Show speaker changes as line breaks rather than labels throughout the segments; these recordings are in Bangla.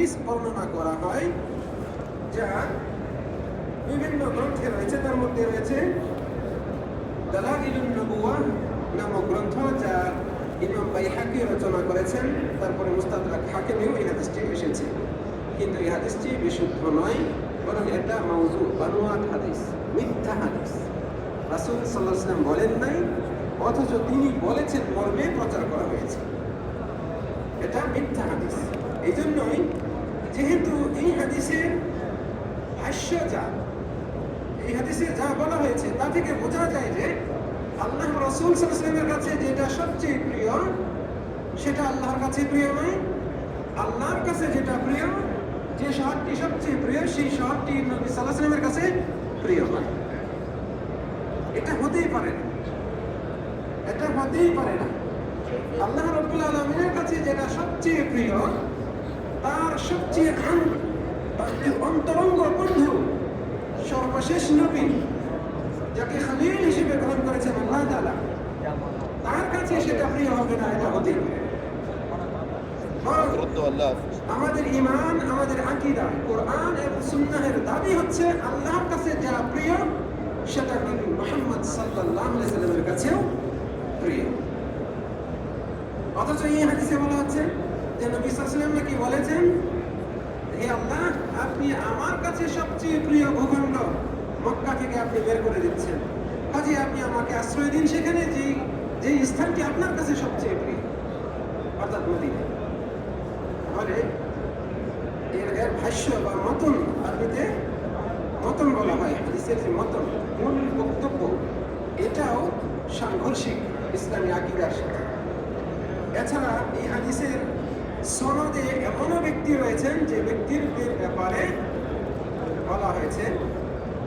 হাদিস বর্ণনা করা হয় যা বিভিন্ন গ্রন্থে রয়েছে। তার মধ্যে রয়েছে দালাইলুন নবুয়া নামক গ্রন্থ যা ইমাম বাইহাকি রচনা করেছেন। তারপরে মুস্তাদরাক হাকিমেও এই হাদিসটি এসেছে। কিন্তু এই হাদিসটি বিশুদ্ধ নয়, বরং এটা মৌজু বানুয়াত হাদিস, মিথ্যা হাদিস। রাসূল সাল্লাল্লাহু আলাইহি ওয়াসাল্লাম বলেন নাই, অথচ তিনি বলেছেন, মর্মে প্রচার করা হয়েছে। এটা মিথ্যা হাদিস। এই জন্যই যেহেতু এই হাদিসের ভাষ্য যা, এই হাদিসে যা বলা হয়েছে, তা থেকে বোঝা যায় যে আল্লাহ রসুল সাল্লামের কাছে যেটা সবচেয়ে প্রিয়, সেটা আল্লাহর কাছে প্রিয় নয়। আল্লাহর কাছে যেটা প্রিয়, যে শহরটি সবচেয়ে প্রিয়, সেই শহরটি নবী সাল্লাহামের কাছে প্রিয় নয় এটা হতেই পারে না। এটা হতেই পারে না। আল্লাহ রব্বুল আলমিনের কাছে যেটা সবচেয়ে প্রিয় তার সবচেয়ে খান তার অন্তরঙ্গ বন্ধু সর্বশেষ নবী যাকে খালিল হিসেবে গ্রহণ করেছেন আল্লাহ তালা তার কাছে সেটা প্রিয় হবে না এটা
অতি
আমাদের ইমান আমাদের আকিদা কোরআন এবং সুন্নাহের দাবি হচ্ছে আল্লাহর কাছে যা প্রিয় সেটা কিন্তু মোহাম্মদ সাল্লাহ সাল্লামের কাছেও প্রিয়। অথচ এই হাদিসে বলা হচ্ছে যে নবী সাল্লাম নাকি বলেছেন, হে আল্লাহ, আপনি আমার কাছে সবচেয়ে প্রিয় ভূখণ্ড মক্কা থেকে আপনি বের করে দিচ্ছেন। কাজে আপনি আমাকে আশ্রয় দিন সেখানে যেই যেই স্থানটি আপনার কাছে সবচেয়ে প্রিয়। অর্থাৎ মদিনা তাহলে এর এর ভাষ্য বা মতন আরবিতে মতন বলা হয়, হাদিসের যে মতন, মূল বক্তব্য, এটাও সাংঘর্ষিক ইসলামী আকিদার সাথে। এছাড়া এই হাদিসের সনদে এমনও ব্যক্তি রয়েছেন যে ব্যক্তির ব্যাপারে বলা হয়েছে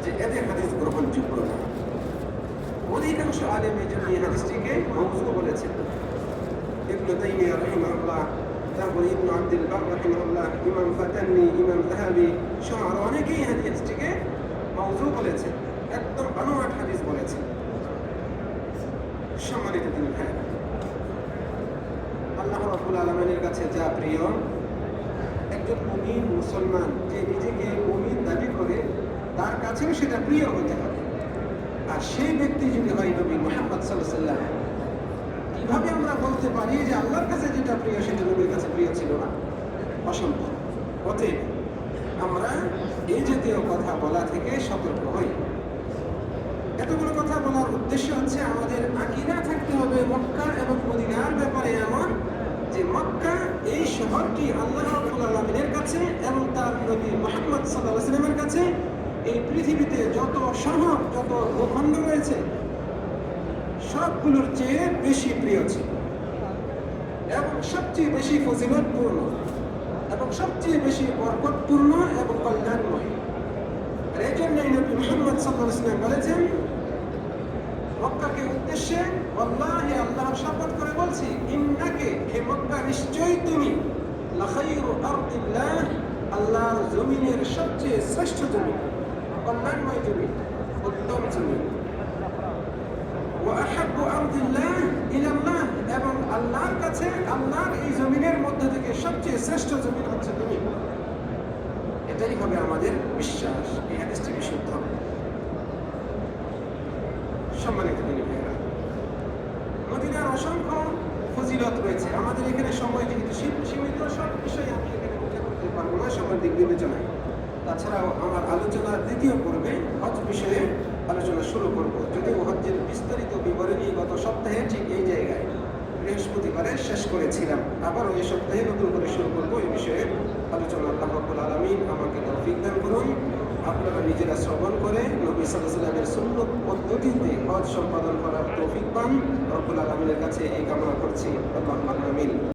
যে এদের হাদিস গ্রহণযোগ্য না। অধিকাংশ আলেম এই জন্য এই হাদিসটিকে মৌজু বলেছেন, ইবনু তাইমিয়া রাহিমাহুল্লাহ, তারপরে ইবনু আব্দুল বার রাহিমাহুল্লাহ, ইমাম ফাতান্নি ইমাম যাহাবি সহ আরও অনেকেই হাদিসটিকে মৌজু বলেছেন, একদম বানোয়াট হাদিস বলেছেন। সম্মানিত তিনি ভাইরা আল্লাহ রাব্বুল কাছে যা প্রিয় একজন মুমিন মুসলমান যে নিজেকে মুমিন দাবি করে, তার কাছেও সেটা প্রিয় হতে হবে। আর সেই ব্যক্তি যদি হয় নবী মোহাম্মদ সাল্লাহ কীভাবে আমরা বলতে পারি যে আল্লাহর কাছে যেটা প্রিয়, সেটা নবীর কাছে প্রিয় ছিল না? অসম্ভব। অতএব আমরা এই জাতীয় কথা বলা থেকে সতর্ক হই। এতগুলো কথা বলার উদ্দেশ্য হচ্ছে আমাদের আকিদা থাকতে হবে মক্কা এবং মদিনার ব্যাপারে এমন যে মক্কা এই শহরটি আল্লাহ রাব্বুল আলামিনের কাছে এবং তার নবী মুহাম্মদ আলাইহি কাছে এই পৃথিবীতে যত শহর যত ভূখণ্ড রয়েছে, সবগুলোর চেয়ে বেশি প্রিয় ছিল। এবং সবচেয়ে বেশি ফজিলতপূর্ণ, এবং সবচেয়ে বেশি বরকতপূর্ণ এবং কল্যাণময়। আর এই জন্যই নবী মুহাম্মদ বলেছেন, মক্কাকে উদ্দেশ্যে আল্লাহে আল্লাহর শপথ করে বলছি, ইন্নাকে হে মক্কা নিশ্চয়ই তুমি লাখাইরু আরদিল্লাহ আল্লাহর জমিনের সবচেয়ে শ্রেষ্ঠ জমি কল্যাণময় জমি, উত্তম জমি। এবং আল্লাহর কাছে আল্লাহর এই জমিনের মধ্যে থেকে সবচেয়ে শ্রেষ্ঠ জমিন হচ্ছে তুমি। এটাই হবে আমাদের বিশ্বাস, এই হাদিসটি বিশুদ্ধ। সম্মানিত দিনী অসংখ্য ফজিলত রয়েছে। আমাদের এখানে সময় যেহেতু সীমিত, সব বিষয়ে আমি পারব না দিক বিবেচনায়। তাছাড়াও আমার আলোচনার দ্বিতীয় পর্বে হজ বিষয়ে আলোচনা শুরু করব। যদিও হজ্জের বিস্তারিত বিবরণী গত সপ্তাহে ঠিক এই জায়গায় বৃহস্পতিবারে শেষ করেছিলাম। আবারও এই সপ্তাহে নতুন করে শুরু করব এই বিষয়ে আলোচনা। আল্লাহ রাব্বুল আলামিন আমাকে তৌফিক দান করুন। আপনারা নিজেরা শ্রবণ করে নবী ওয়াসাল্লামের সুন্নত পদ্ধতিতে হজ সম্পাদন করার তৌফিক পান। রব্বুল আলামিনের কাছে এই কামনা করছি। আল্লাহ আমিন।